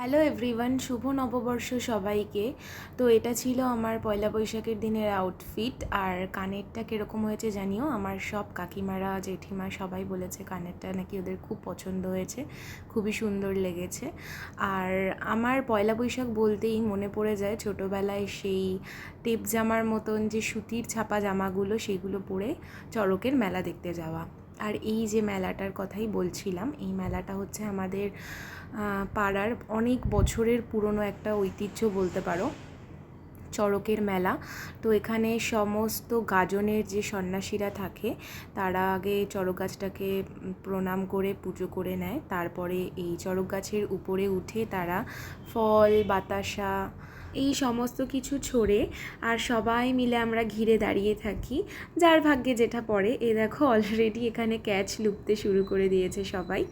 Hello everyone শুভ নববর্ষ সবাইকে। তো এটা ছিল আমার পয়লা বৈশাখের দিনের আউটফিট আর কানেরটা কীরকম হয়েছে জানিও? আমার সব কাকিমারা, জেঠিমা সবাই বলেছে কানেরটা নাকি ওদের খুব পছন্দ হয়েছে, খুবই সুন্দর লেগেছে। আর আমার পয়লা বৈশাখ বলতেই মনে পড়ে যায় ছোটোবেলায় সেই টেপ জামার মতন যে সুতির ছাপা জামাগুলো, সেগুলো পরে চড়কের মেলা দেখতে যাওয়া। আর এই যে মেলাটার কথাই বলছিলাম, এই মেলাটা হচ্ছে আমাদের পাড়ার অনেক বছরের পুরনো একটা ঐতিহ্য বলতে পারো, চড়কের মেলা। তো এখানে সমস্ত গাজনের যে সন্ন্যাসীরা থাকে, তারা আগে চড়ক গাছটাকে প্রণাম করে, পুজো করে নেয়। তারপরে এই চড়ক গাছের উপরে উঠে তারা ফল, বাতাসা এই সমস্ত কিছু ছড়ে আর সবাই মিলে আমরা ঘিরে দাঁড়িয়ে থাকি। যার ভাগ্যে যেটা পড়ে। এ দেখো অলরেডি এখানে ক্যাচ লুপতে শুরু করে দিয়েছে সবাই।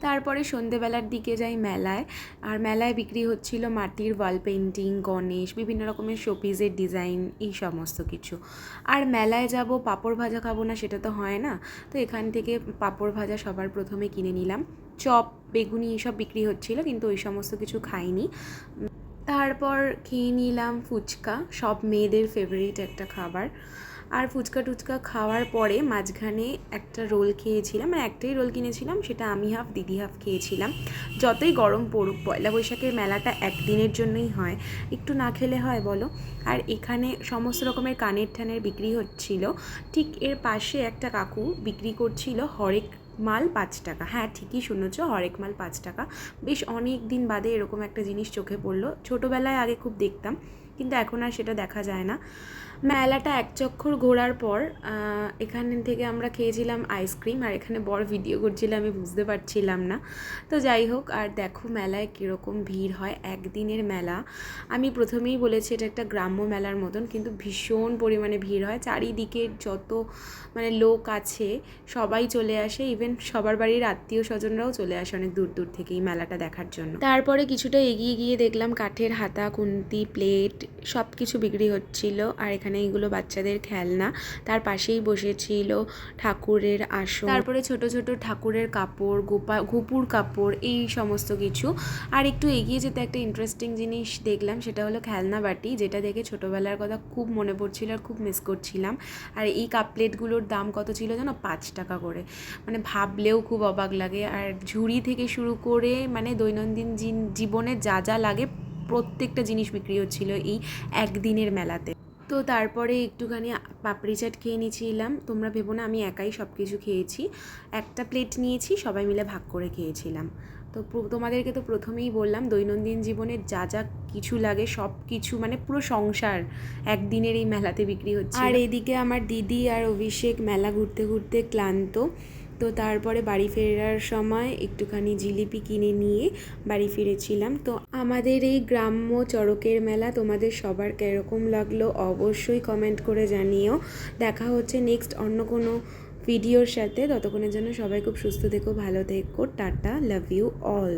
তারপরে সন্ধেবেলার দিকে যাই মেলায়। আর মেলায় বিক্রি হচ্ছিল মাটির ওয়াল পেন্টিং গণেশ, বিভিন্ন রকমের শোপিসের ডিজাইন এই সমস্ত কিছু। আর মেলায় যাব, পাঁপড় ভাজা খাব না সেটা তো হয় না। তো এখান থেকে পাঁপড় ভাজা সবার প্রথমে কিনে নিলাম। চপ, বেগুনি এসব বিক্রি হচ্ছিল, কিন্তু ওই সমস্ত কিছু খাইনি। তারপর খেয়ে নিলাম ফুচকা, সব মেয়েদের ফেভারিট একটা খাবার। আর ফুচকা টুচকা খাওয়ার পরে মাঝখানে একটা রোল খেয়েছিলাম মানে একটাই রোল কিনেছিলাম, সেটা আমি হাফ দিদি হাফ খেয়েছিলাম। যতই গরম পড়ুক, পয়লা বৈশাখের মেলাটা একদিনের জন্যই হয়, একটু না খেলে হয় বলো। আর এখানে সমস্ত রকমের কানের ঠানের বিক্রি হচ্ছিল। ঠিক এর পাশে একটা কাকু বিক্রি করছিল হরেক মাল পাঁচ টাকা। হ্যাঁ ঠিকই শুনেছ, হরেক মাল পাঁচ টাকা। বেশ অনেক দিন বাদে এরকম একটা জিনিস চোখে পড়ল। ছোটোবেলায় আগে খুব দেখতাম। কিন্তু এখন আর সেটা দেখা যায় না। মেলাটা এক চক্ষর ঘোরার পর এখান থেকে আমরা খেয়েছিলাম আইসক্রিম আর এখানে বড় ভিডিও করছিল, আমি বুঝতে পারছিলাম না। তো যাই হোক, আর দেখো মেলায় কীরকম ভিড় হয়, একদিনের মেলা। আমি প্রথমেই বলেছি এটা একটা গ্রাম্য মেলার মতন, কিন্তু ভীষণ পরিমাণে ভিড় হয়। চারিদিকে যত মানে লোক আছে, সবাই চলে আসে। ইভেন সবার বাড়ির আত্মীয় স্বজনরাও চলে আসে অনেক দূর দূর থেকে এই মেলাটা দেখার জন্য। তারপরে কিছুটা এগিয়ে গিয়ে দেখলাম কাঠের হাতা, কুন্তি, প্লেট সব কিছু বিক্রি হচ্ছিল আর এখানে এগুলো বাচ্চাদের খেলনা। তার পাশেই বসেছিল ঠাকুরের আসন। তারপরে ছোট ছোট ঠাকুরের কাপড়, গোপা ঘুপুর কাপড়, এই সমস্ত কিছু। আর একটু এগিয়ে যেতে একটা ইন্টারেস্টিং জিনিস দেখলাম, সেটা হলো খেলনা বাটি, যেটা দেখে ছোটোবেলার কথা খুব মনে পড়ছিল আর খুব মিস করছিলাম। আর এই কাপ প্লেটগুলোর দাম কত ছিল জানো? পাঁচ টাকা করে। মানে ভাবলেও খুব অবাক লাগে। আর ঝুড়ি থেকে শুরু করে মানে দৈনন্দিন জীবনে যা যা লাগে প্রত্যেকটা জিনিস বিক্রি হচ্ছিল এই একদিনের মেলাতে। তো তারপরে একটুখানি পাপড়ি চাট খেয়ে নিয়েছিলাম। তোমরা ভেবো না, আমি একাই সব কিছু খেয়েছি। একটা প্লেট নিয়েছি, সবাই মিলে ভাগ করে খেয়েছিলাম। তো তোমাদেরকে তো প্রথমেই বললাম, দৈনন্দিন জীবনে যা যা কিছু লাগে সব কিছু মানে পুরো সংসার একদিনের এই মেলাতে বিক্রি হচ্ছে আর এদিকে আমার দিদি আর অভিষেক মেলা ঘুরতে ঘুরতে ক্লান্ত। তো তারপরে বাড়ি ফেরার সময় একটুখানি জিলিপি কিনে নিয়ে বাড়ি ফিরেছিলাম। তো আমাদের এই গ্রাম্য চড়কের মেলা তোমাদের সবার কীরকম লাগল অবশ্যই কমেন্ট করে জানিও। দেখা হচ্ছে নেক্সট অন্য কোনো ভিডিওর সাথে। ততক্ষণের জন্য সবাই খুব সুস্থ থেকো, ভালো থেকো। Tata love you all